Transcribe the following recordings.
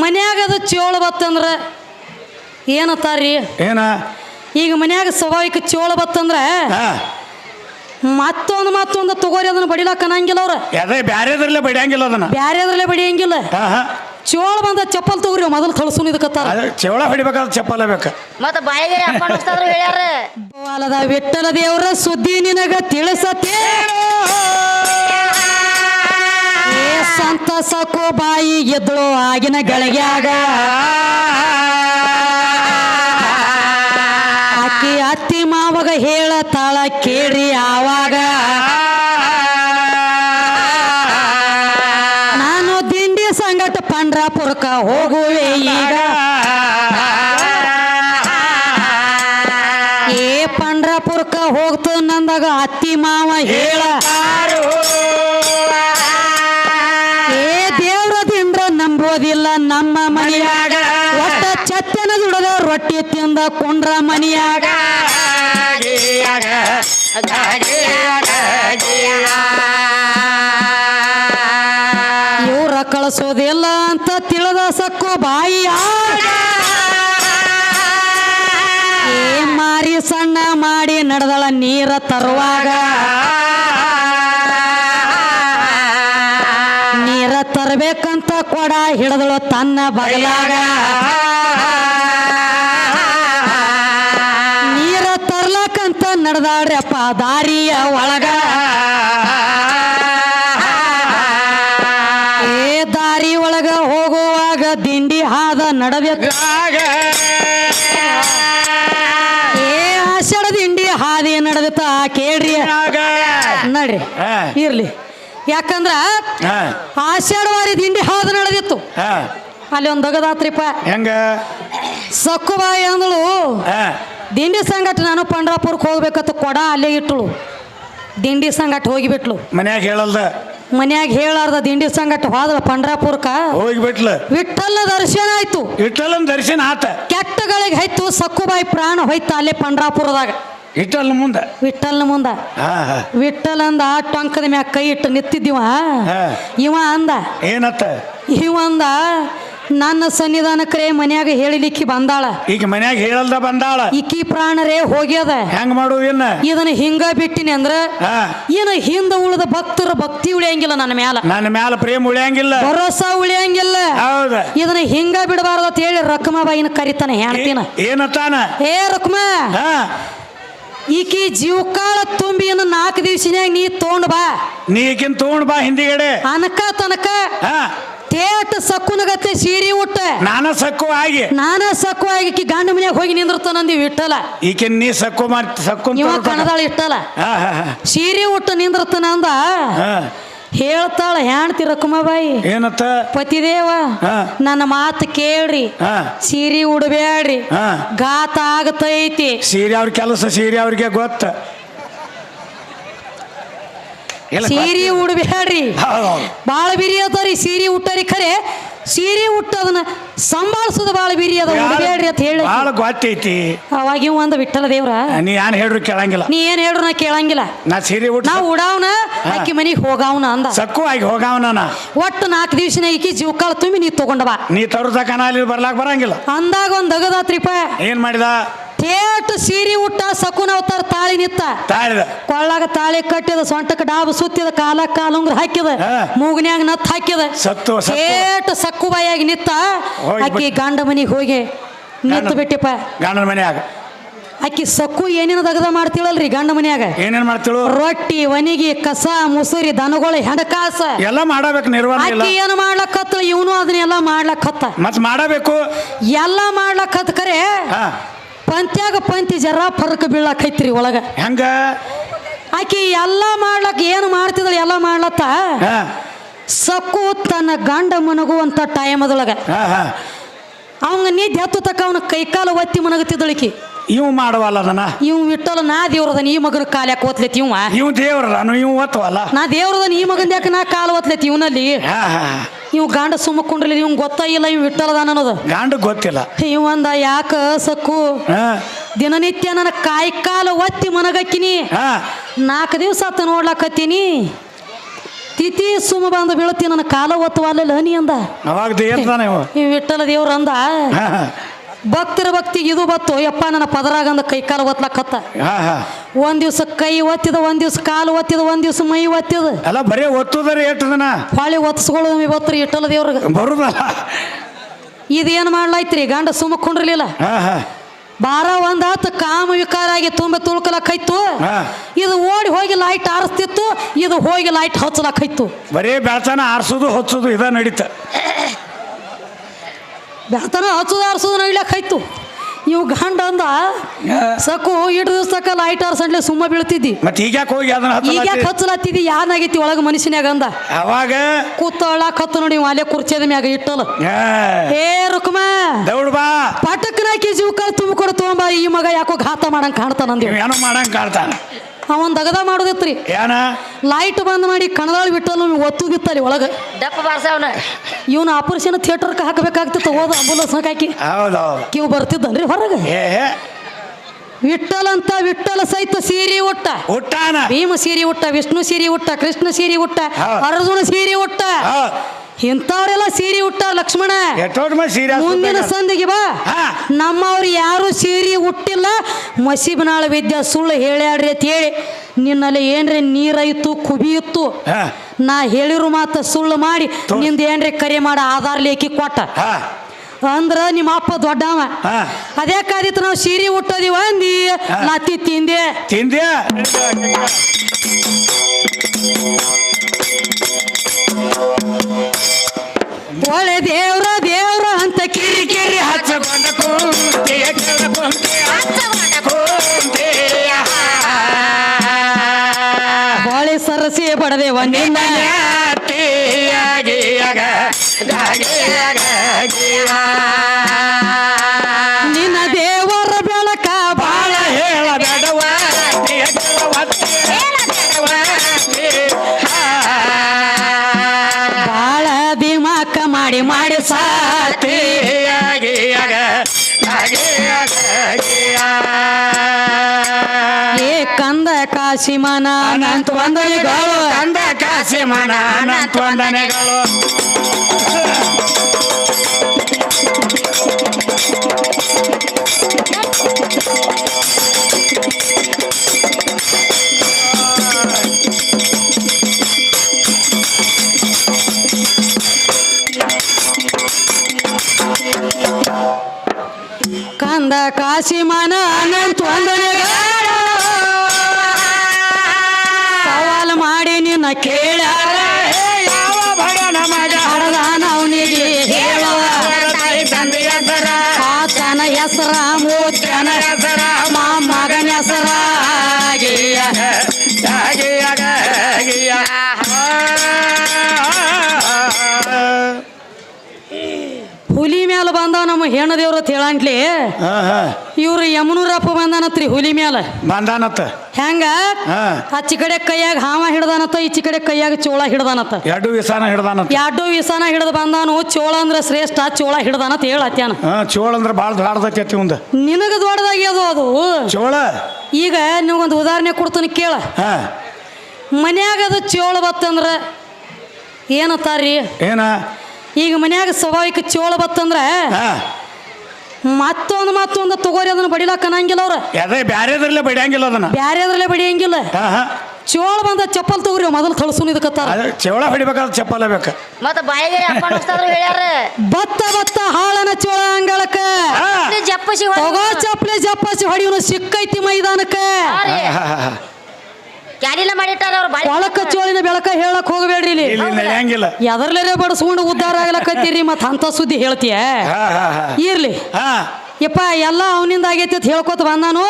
ಮನ್ಯಾಗ ಅದು ಚೋಳ ಬತ್ತಂದ್ರ ಏನತ್ತಾರ್ರಿ? ಏನ? ಈಗ ಮನ್ಯಾಗ ಸ್ವಾಭಾವಿಕ ಚೋಳ ಬತ್ತಂದ್ರೆ ಮತ್ತೊಂದು ಮತ್ತೊಂದು ತಗೋರಿ ಅದನ್ನ ಬಡಿಲಾಕ ಅನ್ನಂಗಿಲ್ಲ ಅವ್ರ. ಅದೇ ಬ್ಯಾರೆದ್ರಲ್ಲೇ ಬಡಿಯಂಗಿಲ್ಲ ಅದನ್ನ. ಬ್ಯಾರೆದ್ರಲ್ಲೇ ಬಡಿಯಂಗಿಲ್ಲ. ಚೋಳ ಬಂದ ಚಪ್ಪಲ್ ತಗೋರಿ ಮೊದಲು ಕಳ್ಸೂನ್ ಇದಕ್ಕತ್ತಾರ ಚೋಳ ಹೊಡಿಬೇಕಾದ್ರೆ ಚಪ್ಪಲ ಬೇಕ. ಮತ್ತ ಬಾಯಿಗೆ ಹೇಳ್ಯಾರ. ಬಾಲದ ವಿಠಲ ದೇವರ ಸುದ್ದಿ ನಿನಗ ತಿಳಿಸತ್ತೆ? ಏ ಸಂತ ಸಕೋ ಬಾಯಿ ಎದ್ದಳು ಆಗಿನ ಗಳಿಗ್ಯಾಗ ಆಕಿ ಅತ್ತಿ ಮಾವಗ ಹೇಳತಾಳ ಕೇಳಿ ಆವಾಗ. ನಾನು ದಿಂಡಿ ಸಂಗಟ ಪಂಡ್ರಾಪುರಕ ಹೋಗುವೆ ಈಗ. ಏ ಪಂಡ್ರಾಪುರಕ ಹೋಗ್ತ ನಂದಾಗ ಅತ್ತಿ ಮಾವ ಹೇಳ. ನಂಬೋದಿಲ್ಲ ನಮ್ಮ ಮನೆಯಾಗ. ಒಟ್ಟ ಚತ್ತನ ದುಡದ ರೊಟ್ಟಿ ತಿಂದ ಕೊಂಡ್ರ ಮನೆಯಾಗ. ಇವ್ರ ಕಳಿಸೋದಿಲ್ಲ ಅಂತ ತಿಳಿದ ಸಕ್ಕು ಬಾಯಿಯ ಮಾರಿ ಸಣ್ಣ ಮಾಡಿ ನಡೆದಳ ನೀರ ತರುವಾಗ. ಕೊಡ ಹಿಡಿದಳು ತನ್ನ ಬಗಲಾಗ. ನೀರ ತರ್ಲಕ್ಕಂತ ನಡೆದಾಡ್ರಪ್ಪ ದಾರಿಯ ಒಳಗ. ಏ ದಾರಿ ಒಳಗ ಹೋಗುವಾಗ ದಿಂಡಿ ಹಾದ ನಡಬೇಕು ಏ ಆಷಾಢ ದಿಂಡಿ ಹಾದಿ ನಡೆದಿತ್ತ ಕೇಳ್ರಿ. ನಡ್ರಿ. ಇರ್ಲಿ. ಯಾಕಂದ್ರ ಆಷಾಢವಾರಿ ದಿಂಡಿ ಹಾದು ನಡೆದಿತ್ತು. ಹಾ. ಅಲ್ಲಿ ಒಂದು ದಗದಾತ್ರಿಪ್ಪ. ಹೆಂಗ? ಸಕ್ಕುಬಾಯಿ ಅಂದಳು ದಿಂಡಿ ಸಂಗಟ ನಾನು ಪಂಡ್ರಾಪುರಕ್ಕೆ ಹೋಗ್ಬೇಕಂತ ಕೊಡ ಅಲ್ಲೇ ಇಟ್ಟಳು ದಿಂಡಿ ಸಂಗಟ ಹೋಗಿಬಿಟ್ಲು ಮನ್ಯಾಗ ಹೇಳಲ್ದ? ಮನ್ಯಾಗ ಹೇಳಾರ್ದ ದಿಂಡಿ ಸಂಗಟ ಹೋದ್ರ ಪಂಡ್ರಾಪುರಕ ಹೋಗಿಬಿಟ್ಲ? ವಿಠಲ್ಲ ದರ್ಶನ ಆಯ್ತು. ವಿಠಲ್ಲ ದರ್ಶನ ಆತ. ಕೆಟ್ಟಗಳಿಗೆ ಹೈತು ಸಕ್ಕುಬಾಯಿ ಪ್ರಾಣ ಹೋಯ್ತು ಅಲ್ಲೇ ಪಂಡ್ರಾಪುರದಾಗ ಇಟ್ಟಲ್ಲ ಮುಂದ. ವಿಠಲ್ನ ಮುಂದ. ವಿಠಲ್ ಅಂದ ಆ ಟೊಂಕದ ಮ್ಯಾಗ ಕೈ ಇಟ್ಟು ನಿಂತಿದ್ದೀವ. ಇವ ಅಂದ ಏನತ್ತ? ಇವ ಅಂದ ನನ್ನ ಸನ್ನಿಧಾನಕ್ರೇ ಮನ್ಯಾಗ ಹೇಳಿಲಿಕ್ಕಿ ಬಂದಾಳ. ಈಗ ಮನ್ಯಾಗ ಹೇಳಲ್ದ ಬಂದಾಳ. ಇಕ್ಕಿ ಪ್ರಾಣರೇ ಹೋಗ್ಯದ. ಹೆಂಗ್ ಏನ ಇದನ್ನ ಹಿಂಗ ಬಿಟ್ಟಿನಿ ಅಂದ್ರ ಹಾ. ಏನ ಹಿಂದ ಉಳಿದ ಭಕ್ತರ ಭಕ್ತಿ ಉಳಿಯಂಗಿಲ್ಲ ನನ್ನ ಮ್ಯಾಲ. ನನ್ನ ಮ್ಯಾಲ ಪ್ರೇಮ ಉಳಿಯಂಗಿಲ್ಲ. ಭರೋಸ ಉಳಿಯಂಗಿಲ್ಲ. ಹೌದ. ಇದನ್ನ ಹಿಂಗ ಬಿಡಬಾರ್ದು ಅಂತ ಹೇಳಿ ರಕ್ಮಾಬಾಯಿನ ಕರಿತಾನೆ ಹೇಳ್ತೀನ ಏನತ್ತಾನ? ಏ ರಕ್ಮಾ. ಹಾ. ಈಕಿ ಜೀವಕಾಳ ತುಂಬಿ ನಾಲ್ಕು ದಿವ್ಸನ್ಯಾಗ ನೀ ತೊಗೊಂಡ್ ಬಾ. ನೀ ಈಕಿನ್ ತಗೊಂಡ್ ಬಾ ಹಿಂದಿಗಡೆ. ಅನಕ ತನಕ ಹಾ. ತೇಟ ಸಕ್ಕುನಗತ್ತೆ ಸೀರೆ ಉಟ್ಟ. ನಾನ ಸಕ್ಕು ಆಗಿ. ನಾನ ಸಕ್ಕು ಆಗಿ ಗಂಡ ಮನ್ಯಾಗ ಹೋಗಿ ನಿಂದಿರ್ತಾನಂದಿ ಇಟ್ಟಲ್ಲ. ಈಕಿನ್ ನೀ ಸಕ್ಕು ಮಾಡಿ ಸಕ್ಕು ಇವ ಕಣದಾಳ ಇಟ್ಟಲ್ಲ. ಸೀರೆ ಉಟ್ಟು ನಿಂದಿರ್ತಾನ ಅಂದ. ಹಾ. ಹೇಳ್ತಾಳ ಹೆಣ್ತಿ ರಕುಮಾಬಾಯಿ ಏನತ್ತ? ಪತಿದೇವ. ನನ್ನ ಮಾತು ಕೇಳ್ರಿ ಸೀರೆ ಉಡಬೇಡ್ರಿ ಹಾ. ಗಾತ ಆಗತೈತಿ. ಸೀರೆ ಅವ್ರ ಕೆಲಸ ಸೀರೆ ಅವ್ರಿಗೆ ಗೊತ್ತ. ಸೀರೆ ಉಡಬೇಡ್ರಿ ಬಾಳ ಬಿರಿ ಅದಾರಿ ಸೀರೆ ಉಟ್ಟರಿ ಖರೆ. ಸೀರೆ ಉಟ್ಟದನ್ನ ಸಂಭಾಳಿಸೋದು ಬಾಳ ಬಿರಿ ಅದ ಉಡಬೇಡ್ರಿ ಅಂತ ಹೇಳಿ. ಭಾಳ ಗೊತ್ತೈತಿ. ಅವಾಗ ಒಂದ್ ಅಂದ ವಿಠಲ ದೇವ್ರ ನೀ ಏನ್ ಹೇಳ್ರು ಕೇಳಂಗಿಲ್ಲ. ನೀ ಏನ್ ಹೇಳ್ರು ನಾ ಕೇಳಂಗಿಲ್ಲ. ನಾ ಸೀರೆ ಉಟ್ ನಾ ಉಡಾವ್ನ ಅಕ್ಕಿ ಮನಿಗೆ ಹೋಗಾವ್ನ ಅಂದ. ಸಕ್ಕು ಆಗಿ ಹೋಗಾವ್ನ ಒಟ್ಟು ನಾಲ್ಕು ದಿವ್ಸನ ಈಕಿ ಜೀವಕಾಳ ತುಂಬಿ ನೀ ತಗೊಂಡವಾ ನೀ ತರುದ ಅಲ್ಲಿ ಬರ್ಲಾಕ್ ಬರಂಗಿಲ್ಲ. ಅಂದಾಗ ಒಂದ್ ದಗದಾತ್ರಿಪ ಏನ್ ಮಾಡಿದ? ತೇಟ್ ಸೀರೆ ಉಟ್ಟ ಸಕುನ ಅವತಾರ ತಾಳಿ ನಿತ್ತ. ತಾಳಿದ. ಕೊಳ್ಳಾಗ ತಾಳಿ ಕಟ್ಟಿದ ಸೊಂಟಕ್ಕೆ ಡಾಬು ಸುತ್ತಿದ ಕಾಲ ಕಾಲುಂಗ್ರ ಹಾಕಿದ. ಮೂಗನ್ಯಾಗ ನತ್ ಹಾಕಿದ. ಸತ್ತು ಸತ್ತು. ತೇಟ್ ಸಕ್ಕು ಬಾಯಾಗಿ ನಿತ್ತ. ಅಕ್ಕಿ ಆಕಿ ಗಂಡ ಮನಿಗೆ ಹೋಗಿ ನಿಂತು ಬಿಟ್ಟಿಪ್ಪ. ಗಂಡನ ಮನ್ಯಾಗ. ಅಕ್ಕಿ ಸಕ್ಕು ಏನೇನು ದಗದ ಮಾಡ್ತೀಳಲ್ರಿ ಗಂಡ ಮನ್ಯಾಗ. ಏನೇನ್ ಮಾಡ್ತೀಳು? ರೊಟ್ಟಿ ಒನಿಗಿ ಕಸ ಮುಸುರಿ ದನಗಳು ಹೆಣಕಾಸ. ಎಲ್ಲ ಮಾಡಬೇಕು ನಿರ್ವಹಣೆ ಇಲ್ಲ ಆಕಿ ಏನು ಮಾಡ್ಲಕ್ಕತ್ತ ಇವನು ಅದನ್ನೆಲ್ಲ ಮಾಡ್ಲಕ್ಕತ್ತ ಮತ್ ಮಾಡಬೇಕು. ಎಲ್ಲ ಮಾಡ್ಲಕ್ಕತ್ತ ಕರೆ. ಹಾ. ಪಂತ್ಯಾಗ ಪಂತಿ ಜರ ಫರಕ್ ಬೀಳಾಕೈತ್ರಿ ಒಳಗ. ಹೆಂಗ? ಆಕಿ ಎಲ್ಲ ಮಾಡ್ಲಕ್ ಏನು ಮಾಡ್ತಿದ್ಳು ಎಲ್ಲ ಮಾಡ್ಲತ್ತ? ಸಕ್ಕು ತನ್ನ ಗಂಡ ಮನಗುವಂತ ಟೈಮ್ ಅದೊಳಗ ಅವಂಗ ನಿದ್ದೆ ಹತ್ತು ತಕ್ಕ ಅವನ ಕೈಕಾಲು ಒತ್ತಿ ಮನಗತ್ತಿದ್ದಳಿಕಿ ಇವ್ ಮಾಡವಲ್ಲ ಅದನ್ನ? ಇವ್ ಬಿಟ್ಟಲ್ಲ ನಾ ದೇವ್ರದನ ಈ ಮಗನ ಕಾಲ ಯಾಕೆ ಓದ್ಲೈತಿ ಇವ ಇವ್ ದೇವ್ರ ನಾನು ಇವ್ ಒತ್ತವಲ್ಲ? ನಾ ದೇವ್ರದನ ಈ ಮಗನ್ ಯಾಕೆ ನಾ ಕಾಲು ಓದ್ಲೈತಿ ಇವನಲ್ಲಿ? ಇವ್ ಗಂಡ ಸುಮ್ಮಕೊಂಡ್ರಿ ಇವ್ ಗೊತ್ತಾಗಿಲ್ಲ ಇವ್ ವಿಠಲದ ಅನ್ನೋದು. ಗಂಡ ಗೊತ್ತಿಲ್ಲ. ಇವಂದ ಅಂದ ಯಾಕ ಸಕ್ಕು? ಹಾ. ದಿನನಿತ್ಯ ನನ್ನ ಕಾಯಿ ಕಾಲು ಒತ್ತಿ ಮನಗಕ್ಕಿನಿ. ಹಾ. ನಾಲ್ಕು ದಿವಸ ಅತ್ತ ನೋಡ್ಲಾಕತ್ತೀನಿ. ತಿಥಿ ಸುಮ ಬಂದು ಬೀಳತಿ ನನ್ನ ಕಾಲ ಒತ್ತುವಲ್ಲ ನೀ ಅಂದ. ಅವಾಗ ಏನ್ತಾನೆ ಇವ. ಈ ವಿಠಲ ದೇವ್ರ ಅಂದ. ಹಾ. ಭಕ್ತರ ಭಕ್ತಿಗೆ ಇದು ಬತ್ತು ಯಪ್ಪ ನನ್ನ ಪದರಾಗಂದ ಕೈ ಕಾಲು ಒತ್ಲಕ್ಕತ್ತ ಒಂದ್ ದಿವ್ಸ ಕೈ ಒತ್ತಿದ ಒಂದ್ ದಿವ್ಸ ಕಾಲು ಒತ್ತಿದ ಒಂದ್ ದಿವ್ಸ ಮೈ ಒತ್ತಿದ. ಅಲ್ಲ ಬರೀ ಎಷ್ಟು ಎಟ್ಟದನ ಹೊಳಿ ಒತ್ಸ್ಕೊಳ್ಳೋದು ಒತ್ತರಿ ಇಟ್ಟಲ್ಲ ದೇವ್ರಿಗೆ. ಬರುದಲ್ಲ. ಇದೇನ್ ಮಾಡ್ಲಾಯ್ತ್ರಿ ಗಂಡ ಸುಮ್ಮ ಕುಂಡ್ರಲಿಲ್ಲ. ಬಾರ ಒಂದ್ ಹತ್ತು ಕಾಮ ವಿಕಾರ ಆಗಿ ತುಂಬ ತುಳ್ಕಲಕ್ಕೈತು. ಇದು ಓಡಿ ಹೋಗಿ ಲೈಟ್ ಆರಿಸ್ತಿತ್ತು ಇದು ಹೋಗಿ ಲೈಟ್ ಹಚ್ಚಲಕ್ಕೈತು ಬರೀ ಬೆಳತನ ಆರ್ಸೋದು ಹಚ್ಚೋದು ಇದ ನಡೀತ. ಬೆಳತನ ಹಚ್ಚೋದು ಆರಿಸೋದು ನಡಿಲಕ್ಕೈತು ಇವು ಗಂಡ ಅಂದ ಸಕು ಇಟ್ಟು ಲೈಟರ್ ಲೈಟ್ ಆರ್ಸಂಡ್ಲೆ ಸುಮ್ಮ ಬೀಳ್ತಿದ್ದಿ. ಮತ್ತೆ ಈಗ ಯಾಕೆ ಹೋಗಿ ಅದನ್ನ ಈಗ ಯಾಕೆ ಹಚ್ಚ ಹಚ್ಚಲತ್ತಿದ್ದಿ ಯಾನಾಗೈತಿ ಒಳಗ ಮನುಷ್ಯನ್ಯಾಗ ಅಂದ. ಅವಾಗ? ಕೂತಳ ಹತ್ತು ನೋಡಿ ಮಾಲೆ ಅಲ್ಲೇ ಕುರ್ಚಿದ ಮ್ಯಾಗ ಇಟ್ಟಲ್ಲ ಏ ರುಕ್ಮ ದೌಡ್ ಬಾ. ಪಟಕ್ನಾಕಿ ಜೀವಕ ತುಂಬಿಕೊಡು ತೊಗೊಂಬ ಈ ಮಗ ಯಾಕೋ ಘಾತ ಮಾಡಂಗ್ ಕಾಣ್ತಾನಂದಿ ಏನೋ ಮಾಡಂಗ್ ಕಾಡ್ತಾನ ಅವನ್ ದಗದ ಮಾಡೋದಿತ್ರಿ. ಏನ ಲೈಟ್ ಬಂದ್ ಮಾಡಿ ಕಣದಾಳ ಬಿಟ್ಟಲ್ಲ ಒತ್ತುದಿತ್ತಲ್ಲಿ ಒಳಗ. ದಪ್ಪ ಬಾರ್ಸವನ ಇವನ ಆಪರೇಷನ್ ಥಿಯೇಟರ್ ಹಾಕಬೇಕಾಗ್ತಿತ್ತು ಹೋದ ಆಂಬುಲೆನ್ಸ್ ಹಾಕಿ ಹೌದೌದು. ಕಿವ್ ಬರ್ತಿದ್ದನ್ರಿ ಹೊರಗೆ? ಏ ವಿಠಲ್ ಅಂತ ವಿಠಲ ಸಹಿತ ಸೀರಿ ಉಟ್ಟ. ಉಟ್ಟಾನ ಭೀಮ ಸೀರಿ ಉಟ್ಟ ವಿಷ್ಣು ಸೀರಿ ಉಟ್ಟ ಕೃಷ್ಣ ಸೀರಿ ಉಟ್ಟ ಅರ್ಜುನ ಸೀರಿ ಉಟ್ಟ. ಇಂಥವ್ರೆಲ್ಲ ಸೀರೆ ಉಟ್ಟ ಲಕ್ಷ್ಮಣ ಮುಂದಿನ ಸಂದಿಗೆ ಬಾ. ನಮ್ಮವ್ರು ಯಾರು ಸೀರೆ ಉಟ್ಟಿಲ್ಲ. ಮಸೀಬನಾಳ ವಿದ್ಯ ಸುಳ್ಳು ಹೇಳ್ಯಾಡ್ರಿ ಅಂತ ಹೇಳಿ ನಿನ್ನಲ್ಲಿ ಏನ್ರಿ ನೀರೈತು ಕುಬಿಯಿತ್ತು? ನಾ ಹೇಳಿರೋ ಮಾತ ಸುಳ್ಳು ಮಾಡಿ ನಿಂದ ಏನ್ರಿ ಕರೆ ಮಾಡ ಆಧಾರ್ ಲೇಖಿ ಕೊಟ್ಟ. ಅಂದ್ರ ನಿಮ್ಮ ಅಪ್ಪ ದೊಡ್ಡವ. ಅದೇ ಕಾದಿತ್ತು ನಾವು ಸೀರೆ ಉಟ್ಟದಿವ ಅಂದಿ ನಾತಿ ತಿಂದೆ. ತಿಂದೆ ಒಳ್ಳೆ ದೇವ್ರ ದೇವ್ರ ಅಂತ ಕಿರಿ ಕಿರಿ ಹಚ್ಚಕೊಂಡ. ಬಾಳೆ ಸರಸಿ ಬಡದೇವ ನಿನ್ನ ನ್ಯಾತಿಯಾಗಿಯಾಗ ಗಾಗಿಯಾಗ ಕಾಶಿಮನ ಅನಂತ ವಂದನೆಗಳು. ಕಂದ ಕಾಸಿಮನ ಅನಂತ ವಂದನೆಗಳು. ಹುಲಿ ಮ್ಯಾಲ ಬಂದ ನಮ್ಮ ಹೆಣ್ಣು ದೇವ್ರ ಅಂತ ಹೇಳಂಟ್ಲಿ. ಇವ್ರು ಯಮನೂರಪ್ಪ ಬಂದಾನತ್ರಿ ಹುಲಿ ಮ್ಯಾಲ. ಬಂದಾನತ್ತ. ಹೆಂಗ? ಆ ಆಚಿ ಕಡೆ ಕೈಯಾಗ ಹಾವ ಹಿಡ್ದಾನತ್ತ ಈಚಿ ಕಡೆ ಕೈಯಾಗ ಚೋಳ ಹಿಡ್ದಾನತ್ತ. ಎರಡು ವಿಸಾನ ಹಿಡ್ದಾನತ್ತ. ಎರಡು ವಿಸಾನ ಹಿಡ್ದು ಬಂದಾನು ಚೋಳ ಅಂದ್ರೆ ಶ್ರೇಷ್ಠ ಚೋಳ ಹಿಡ್ದಾನತ್ ಹೇಳತ್ಯಾನ ಚೋಳ ಅಂದ್ರೆ ಬಾಳ ದಾಡ್ದೈತಿ ಮುಂದೆ ನಿನಗ ದೊಡ್ಡದಾಗ್ಯದು ಅದು? ಚೋಳ. ಈಗ ನಿಮಗೊಂದು ಉದಾಹರಣೆ ಕೊಡ್ತೀನಿ ಕೇಳ. ಮನ್ಯಾಗ ಅದು ಚೋಳ ಬತ್ತಂದ್ರ ಏನತ್ತಾರ್ರಿ? ಏನ? ಈಗ ಮನ್ಯಾಗ ಸ್ವಾಭಾವಿಕ ಚೋಳ ಬತ್ತಂದ್ರ ಹಾ. ಮತ್ತೊಂದು ಮತ್ತೊಂದು ತಗೋರಿ ಅದನ್ನ ಬಡಿಲಾಕ ಅನ್ನಂಗಿಲ್ಲ ಅವ್ರ. ಅದೇ ಬ್ಯಾರೆದ್ರಲ್ಲೇ ಬಡಿಯಂಗಿಲ್ಲ ಅದನ್ನ. ಬ್ಯಾರೆದ್ರಲ್ಲೇ ಬಡಿಯಂಗಿಲ್ಲ. ಚೋಳ ಬಂದ ಚಪ್ಪಲ್ ತಗೋರಿ ಮೊದಲು ಥಳಸುನ್ ಇದಕ್ಕತ್ತಾರ. ಚೋಳ ಹೊಡಿಬೇಕಾದ್ರೆ ಚಪ್ಪಲ ಬೇಕ. ಮತ್ತ ಬಾಯಿಗೆ ಹೇಳ್ಯಾರ. ಬತ್ತ ಬತ್ತ ಹಾಳನ ಚೋಳ ಅಂಗಳಕ್ಕ. ಜಪ್ಪಸಿ. ತಗೋ ಚಪ್ಪಲಿ ಜಪ್ಪಸಿ ಹೊಡಿಯೋನು ಸಿಕ್ಕೈತಿ ಮೈದಾನಕ್ಕ. ಕ್ಯಾನಿಲ ಮಾಡಿಟ್ಟಾರ ಅವ್ರು ಬಾಯಿ ಒಳಕ ಚೋಳಿನ ಬೆಳಕ ಹೇಳಕ್ ಹೋಗಬೇಡ್ರಿ ಇಲ್ಲಿ. ಇಲ್ಲಿ ನಡೆಯಂಗಿಲ್ಲ ಬಡಿಸ್ಕೊಂಡು ಉದ್ಧಾರ ಆಗ್ಲಕತ್ತೀರಿ ಮತ್ತೆ ಅಂತ ಸುದ್ದಿ ಹೇಳ್ತೀಯ? ಹಾ ಹಾ ಹಾ. ಇರ್ಲಿ. ಹಾ. ಯಪ್ಪ ಎಲ್ಲ ಅವನಿಂದ ಆಗೈತಿ ಅಂತ ಹೇಳ್ಕೊತ ಬಂದಾನು.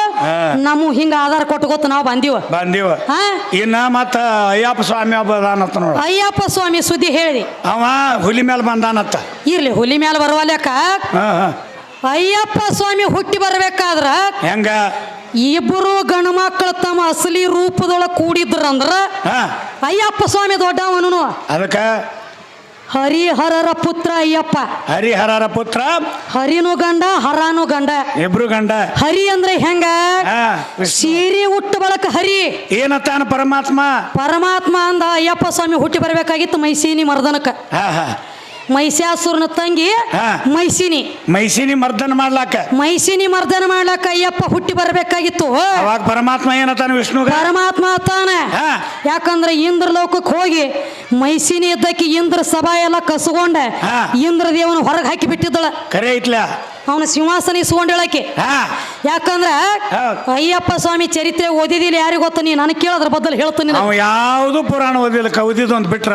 ನಮ್ಮ ಹಿಂಗ ಆಧಾರ ಕೊಟ್ಕೋತ ನಾವು ಬಂದೀವ. ಬಂದಿವ. ಹಾ? ಇನ್ನ ಮತ್ತ ಅಯ್ಯಪ್ಪ ಸ್ವಾಮಿ ಒಬ್ಬ ಅದಾನತ್ತ ನೋಡ. ಅಯ್ಯಪ್ಪ ಸ್ವಾಮಿ ಸುದ್ದಿ ಹೇಳಿ. ಅವ ಹುಲಿ ಮೇಲೆ ಬಂದಾನತ್ತ ಇರ್ಲಿ ಹುಲಿ ಮ್ಯಾಲ ಲೆಕ್ಕ. ಹಾ ಹಾ. ಅಯ್ಯಪ್ಪ ಸ್ವಾಮಿ ಹುಟ್ಟಿ ಬರ್ಬೇಕಾದ್ರ ಹೆಂಗ? ಇಬ್ಬರು ಗಂಡು ಮಕ್ಕಳು ತಮ್ಮ ಅಸಲಿ ರೂಪದೊಳಗೆ ಕೂಡಿದ್ರಂದ್ರ ಹಾ. ಅಯ್ಯಪ್ಪ ಸ್ವಾಮಿ ದೊಡ್ಡವನು ಅದಕ್ಕ? ಹರಿಹರರ ಪುತ್ರ ಅಯ್ಯಪ್ಪ. ಹರಿಹರರ ಪುತ್ರ? ಹರಿನು ಗಂಡ ಹರಾನು ಗಂಡ. ಇಬ್ರು ಗಂಡ. ಹರಿ ಅಂದ್ರೆ ಹೆಂಗ? ಸೀರಿ ಹುಟ್ಟು ಬಳಕ ಹರಿ. ಏನತ್ತಾನ ಪರಮಾತ್ಮ? ಪರಮಾತ್ಮ ಅಂದ ಅಯ್ಯಪ್ಪ ಸ್ವಾಮಿ ಹುಟ್ಟಿ ಬರ್ಬೇಕಾಗಿತ್ತು ಮೈಸೀನಿ ಮರ್ದನಕ. ಹಾ ಹಾ. ಮೈಸಾಸುರನ ತಂಗಿ ಹಾ. ಮೈಸಿನಿ. ಮೈಸಿನಿ ಮರ್ದನ ಮಾಡ್ಲಾಕ. ಮೈಸಿನಿ ಮರ್ದನ ಮಾಡ್ಲಾಕ ಅಯ್ಯಪ್ಪ ಹುಟ್ಟಿ ಬರಬೇಕಾಗಿತ್ತು. ಅವಾಗ ಪರಮಾತ್ಮ ಏನತಾನೆ ವಿಷ್ಣುಗ? ಪರಮಾತ್ಮ ತಾನೆ. ಹಾ. ಯಾಕಂದ್ರೆ ಇಂದ್ರ ಲೋಕಕ್ಕೆ ಹೋಗಿ ಮೈಸಿನಿ ಇದ್ದಕ್ಕೆ ಇಂದ್ರ ಸಭಾ ಎಲ್ಲ ಕಸ್ಕೊಂಡ ಹಾ. ಇಂದ್ರ ದೇವನ ಹೊರಗೆ ಹಾಕಿ ಬಿಟ್ಟಿದ್ದಳ. ಕರೆ ಐತ್ಲ. ಅವನ ಸಿಂಹಾಸನ ಇಸ್ಕೊಂಡೇಳಕ್ಕೆ ಹಾ. ಯಾಕಂದ್ರ ಹೌದ್. ಅಯ್ಯಪ್ಪ ಸ್ವಾಮಿ ಚರಿತ್ರೆ ಓದಿದಿಲ್ಲ ಯಾರಿಗೊತ್ತ ನೀ ನನಗೆ ಕೇಳೋದ್ರ ಬದಲು ಹೇಳ್ತೀನಿ ಅವ ಯಾವುದು ಪುರಾಣ ಓದಿಲ್ಲ ಕೌದಿದ್ದು ಅಂತ ಬಿಟ್ರ.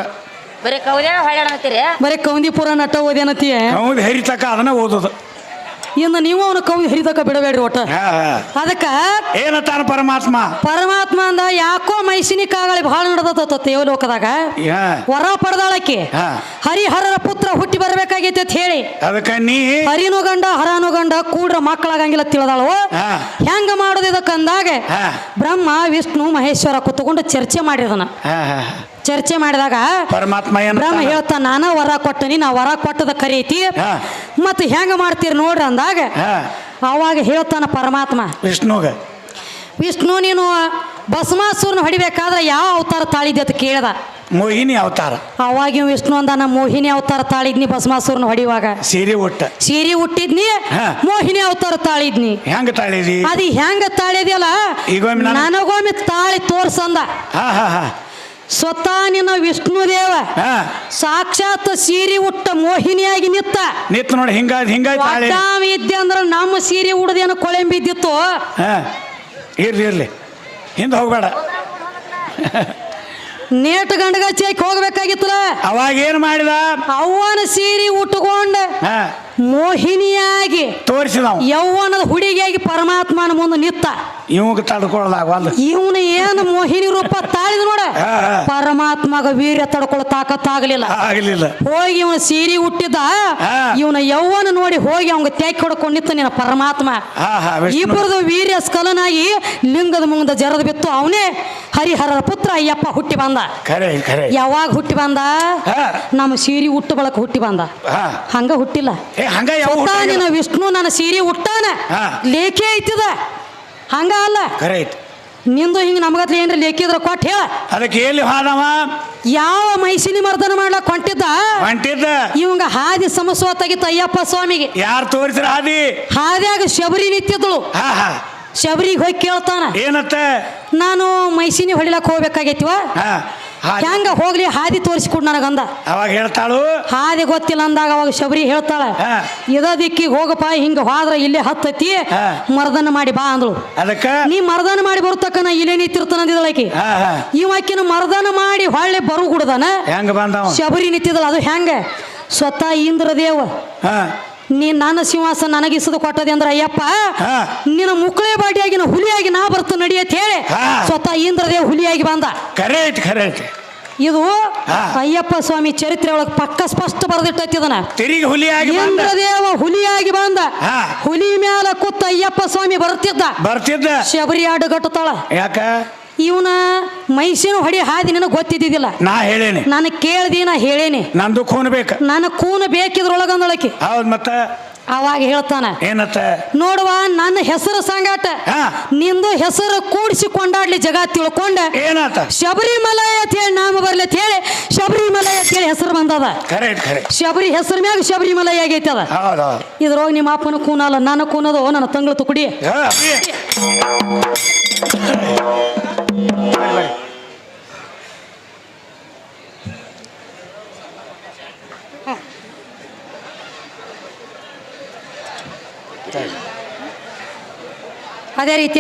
ಬರೀ ಕೌಂದಿಪುರ ಹೊಳ್ಯಾಡತ್ತೀರಿ ಬರೀ ಕೌಂದಿ ಪುರ ನಟ ಓದೇನತಿ ಅವ್ನು ಹರಿತಕ ಅದನ್ನ ಓದೋದು. ಇನ್ನು ನೀವು ಅವನ ಕೌಂದಿ ಹಿರಿದಕ್ಕ ಬಿಡಬೇಡ್ರಿ ಒಟ್ಟ. ಹಾ ಹಾ. ಅದಕ್ಕ ಏನತ್ತಾನ ಪರಮಾತ್ಮ? ಪರಮಾತ್ಮ ಅಂದ ಯಾಕೋ ಮೈಸಿನಿ ಕಾಗಳಿ ಬಹಳ ನಡೆದತ್ತ ದೇವಲೋಕದಾಗ. ಹಾ ವರ ಪಡೆದಾಳಕ್ಕೆ ಹಾ. ಹರಿಹರರ ಪುತ್ರ ಹುಟ್ಟಿ ಬರಬೇಕಾಗೈತೆ ಅಂತ ಹೇಳಿ. ಅದಕ್ಕ ನೀ? ಹರಿನು ಗಂಡ ಹರನು ಗಂಡ ಕೂಡ್ರ ಮಕ್ಕಳಾಗಂಗಿಲ್ಲ ತಿಳಿದಾಳು? ಹಾ. ಹೆಂಗ ಮಾಡೋದು ಇದಕ್ಕಂದಾಗ? ಹಾ. ಬ್ರಹ್ಮ ವಿಷ್ಣು ಮಹೇಶ್ವರ ಕುತ್ಕೊಂಡು ಚರ್ಚೆ ಮಾಡಿದನ. ಹಾ ಹಾ. ಚರ್ಚೆ ಮಾಡಿದಾಗ ಪರಮಾತ್ಮ ಬ್ರಹ್ಮ ಹೇಳ್ತ ನಾನ ವರ ಕೊಟ್ಟನಿ ನಾ ವರ ಕೊಟ್ಟದ ಕರೀತಿ. ಹಾ. ಮತ್ತೆ ಹೆಂಗ ಮಾಡ್ತೀರಿ ನೋಡ್ರಿ ಅಂದಾಗ ಹಾ. ಅವಾಗ ಹೇಳ್ತಾನ ಪರಮಾತ್ಮ. ವಿಷ್ಣುಗ. ವಿಷ್ಣು ನೀನು ಭಸ್ಮಾಸುರನ ಹೊಡಿಬೇಕಾದ್ರೆ ಯಾವ ಅವತಾರ ತಾಳಿದ್ದೆ ಅಂತ ಕೇಳ್ದ. ಮೋಹಿನಿ ಅವತಾರ. ಅವಾಗ ವಿಷ್ಣು ಅಂದ ನಾ ಮೋಹಿನಿ ಅವತಾರ ತಾಳಿದ್ನಿ ಭಸ್ಮಾಸುರನ ಹೊಡಿವಾಗ ಸೀರೆ ಉಟ್ಟ. ಸೀರೆ ಹುಟ್ಟಿದ್ನಿ ಹಾ. ಮೋಹಿನಿ ಅವತಾರ ತಾಳಿದ್ನಿ. ಹೆಂಗ ತಾಳಿದಿ? ಅದು ಹೆಂಗ ತಾಳಿದ್ಯಲ್ಲ? ಈಗೊಮ್ಮೆ ನಾನು- ನನಗೊಮ್ಮೆ ತಾಳಿ ತೋರ್ಸಂದ. ಹಾ ಹಾ ಹಾ. ಸ್ವತಃ ನಿನ್ನ ವಿಷ್ಣು ದೇವ. ಹಾ. ಸಾಕ್ಷಾತ್ ಸೀರೆ ಉಟ್ಟ ಮೋಹಿನಿಯಾಗಿ ನಿತ್ತ. ನಿತ್ತ ನೋಡಿ ಹಿಂಗ ಹಿಂಗ ತಾಳಿ ಇದ್ದೆ ಅಂದ್ರೆ ನಮ್ಮ ಸೀರೆ ಉಡ್ದೇನು ಕೊಳೆಂಬಿದ್ದಿತ್ತು ಇರ್ಲಿ ಇರ್ಲಿ. ಹಿಂದೆ ಹೋಗ್ಬೇಡ. ನೇಟ್ ಗಂಡಗಚ್ಚಿ ಹೋಗ್ಬೇಕಾಗಿತ್ತಲ್ಲ. ಅವಾಗ ಏನ್ ಮಾಡಿದ? ಅವನ ಸೀರೆ ಉಟ್ಕೊಂಡ ಹಾ. ಮೋಹಿನಿಯಾಗಿ ತೋರಿಸಿದ ಯೌವನದ ಹುಡುಗಿಯಾಗಿ ಪರಮಾತ್ಮನ ಮುಂದೆ ನಿತ್ತ. ಇವಾಗ ತಡ್ಕೊಳ್ಳೋದಾಗವಲ್ದು ಇವನು ಏನು ಮೋಹಿನಿ ರೂಪ ತಾಳಿದ ನೋಡ. ಪರಮಾತ್ಮಗ ವೀರ್ಯ ತಡ್ಕೊಳ್ಳೋ ತಾಕತ್ತಾಗಲಿಲ್ಲ. ಆಗಲಿಲ್ಲ. ಹೋಗಿ ಇವನ ಸೀರೆ ಹುಟ್ಟಿದ. ಇವನ ಯೌವನ ನೋಡಿ ಹೋಗಿ ಅವಂಗ ತ್ಯಾಕಿ ಹೊಡ್ಕೊಂಡಿತ್ತ ನಿನ್ನ ಪರಮಾತ್ಮ. ಇಬ್ಬರದು ವೀರ್ಯ ಸ್ಕಲನಾಗಿ ಲಿಂಗದ ಮುಂದ ಜರದ ಬಿತ್ತು. ಅವನೇ ಹರಿಹರರ ಪುತ್ರ ಅಯ್ಯಪ್ಪ ಹುಟ್ಟಿ ಬಂದ. ಯಾವಾಗ ಹುಟ್ಟಿ ಬಂದ? ನಮ್ಮ ಸೀರೆ ಹುಟ್ಟು ಬಳಕ ಹುಟ್ಟಿ ಬಂದ. ಹಂಗ ಹುಟ್ಟಿಲ್ಲ. ಹಂಗ ಯಾವ ವಿಷ್ಣು ನನ್ನ ಸೀರೆ ಉಟ್ಟಾನ. ಹಾ. ಲೇಖೆ ಐತಿದ. ಹಂಗ ಅಲ್ಲ. ಕರೆ ಐತಿ. ನಿಂದು ಹಿಂಗ ನಮಗತ್ರ ಏನ್ರ ಲೇಖಿ ಇದ್ರ ಕೊಟ್ಟು ಹೇಳ. ಅದಕ್ಕೆ ಎಲ್ಲಿ ಹಾದವ? ಯಾವ ಮೈಸಿನಿ ಮರ್ದನ ಮಾಡ್ಲಕ್ ಹೊಂಟಿದ್ದ ಹೊಂಟಿದ್ದ ಇವಂಗ ಹಾದಿ ಸಮಸ್ವತ್ತಾಗಿತ್ತು ಅಯ್ಯಪ್ಪ ಸ್ವಾಮಿಗೆ. ಯಾರು ತೋರಿಸ್ರ ಹಾದಿ? ಹಾದ್ಯಾಗ ಶಬರಿ ನಿಂತಿದ್ದಳು. ಹಾ ಹಾ. ಶಬರಿಗೆ ಹೋಗಿ ಕೇಳ್ತಾನ. ಏನತ್ತ? ನಾನು ಮೈಸಿನಿ ಹೊಡಿಲಕ್ ಹೋಗ್ಬೇಕಾಗೈತಿವ. ಹಾ. ಹೆಂಗ ಹೋಗ್ಲಿ ಹಾದಿ ತೋರಿಸ್ಕೊಡ್ ನನಗಂದ. ಅವಾಗ ಹೇಳ್ತಾಳು. ಹಾದಿ ಗೊತ್ತಿಲ್ಲ ಅಂದಾಗ ಅವಾಗ ಶಬರಿ ಹೇಳ್ತಾಳ. ಇದ ದಿಕ್ಕಿಗೆ ಹೋಗಪ್ಪ ಹಿಂಗ ಹೋದ್ರ ಇಲ್ಲೇ ಹತ್ತತಿ. ಮರ್ದನ ಮಾಡಿ ಬಾ ಅಂದಳು. ಅದಕ್ಕ? ನೀ ಮರ್ದನ ಮಾಡಿ ಬರ್ತಕ್ಕನ ಇಲ್ಲೇ ನಿಂತಿರ್ತಾನ ಅಂದಿದಳಕಿ ಇವಾಕಿನ ಮರ್ದನ ಮಾಡಿ ಹೊಳ್ಳೆ ಬರು ಹೆಂಗ ಬಂದವ? ಶಬರಿ ನಿತ್ತಿದಳ ಅದು ಹೆಂಗ? ಸ್ವತಃ ಇಂದ್ರದೇವ. ಹಾ. ನೀ ನನ್ನ ಸಿಂಹಾಸನ ನನಗಿಸದು ಕೊಟ್ಟದೆ ಅಂದ್ರೆ ಅಯ್ಯಪ್ಪ. ನಿನ್ನ ಮುಕ್ಳೆ ಬಾಡಿಯಾಗಿನ ಹುಲಿಯಾಗಿ ನಾ ಬರ್ತು ನಡಿಯತ್ ಹೇಳಿ. ಸ್ವತಃ ಇಂದ್ರದೇವ್ ಹುಲಿಯಾಗಿ ಬಂದ. ಕರೆಕ್ಟ್ ಕರೆಕ್ಟ್ ಇದು ಅಯ್ಯಪ್ಪ ಸ್ವಾಮಿ ಚರಿತ್ರೆ ಒಳಗೆ ಪಕ್ಕ ಸ್ಪಷ್ಟ ಬರೆದಿಟ್ಟೈತಿ ಇದನ್ನ. ತಿರುಗಿ ಹುಲಿಯಾಗಿ ಬಂದ. ಇಂದ್ರದೇವ ಹುಲಿಯಾಗಿ ಬಂದ. ಹುಲಿ ಮ್ಯಾಲ ಕುತ್ತ ಅಯ್ಯಪ್ಪ ಸ್ವಾಮಿ ಬರ್ತಿದ್ದ. ಬರ್ತಿದ್ದ. ಶಬರಿ ಆಡು ಗಟ್ಟತಾಳ ಯಾಕ? ಇವನ ಮೈಸಿನ ಹೊಡಿ ಹಾದಿ ನಿನಗೆ ಗೊತ್ತಿದ್ದಿದ್ದಿಲ್ಲ. ನಾ ಹೇಳೇನಿ. ನಾನು ಕೇಳ್ದಿ ನಾ ಹೇಳೇನಿ. ನಂದು ಖೂನ್ ಬೇಕ. ನನ್ನ ಕೂನ ಬೇಕಿದ್ರೊಳಗೊಂದೊಳಕಿ ಹೌದ್ ಮತ್ತ? ಅವಾಗ ಹೇಳ್ತಾನ. ಏನತ್ತ? ನೋಡುವ ನನ್ನ ಹೆಸರು ಸಂಗಾಟ. ನಿಂದು ಹೆಸರು ಕೂಡಿಸಿ ಕೊಂಡಾಡ್ಲಿ ಜಗ ತಿಳ್ಕೊಂಡ. ಏನಾತ? ಶಬರಿಮಲೈ ಅಂತ ಹೇಳಿ ನಾಮ ಬರ್ಲಿ ಅಂತ ಹೇಳಿ ಶಬರಿಮಲೈ ಅಂತ ಹೇಳಿ ಹೆಸರು ಬಂದದ. ಶಬರಿ ಹೆಸರು ಮ್ಯಾಗ ಶಬರಿಮಲೈ ಆಗೈತೆ ಅದ ಇದ್ರೊಳಗೆ ನಿಮ್ಮ ಅಪ್ಪನ ಕೂನಲ್ಲ ನನ್ನ ಕೂನದು ನನ್ನ ತಂಗಳು ತುಕುಡಿ. ಅದೇ ರೀತಿ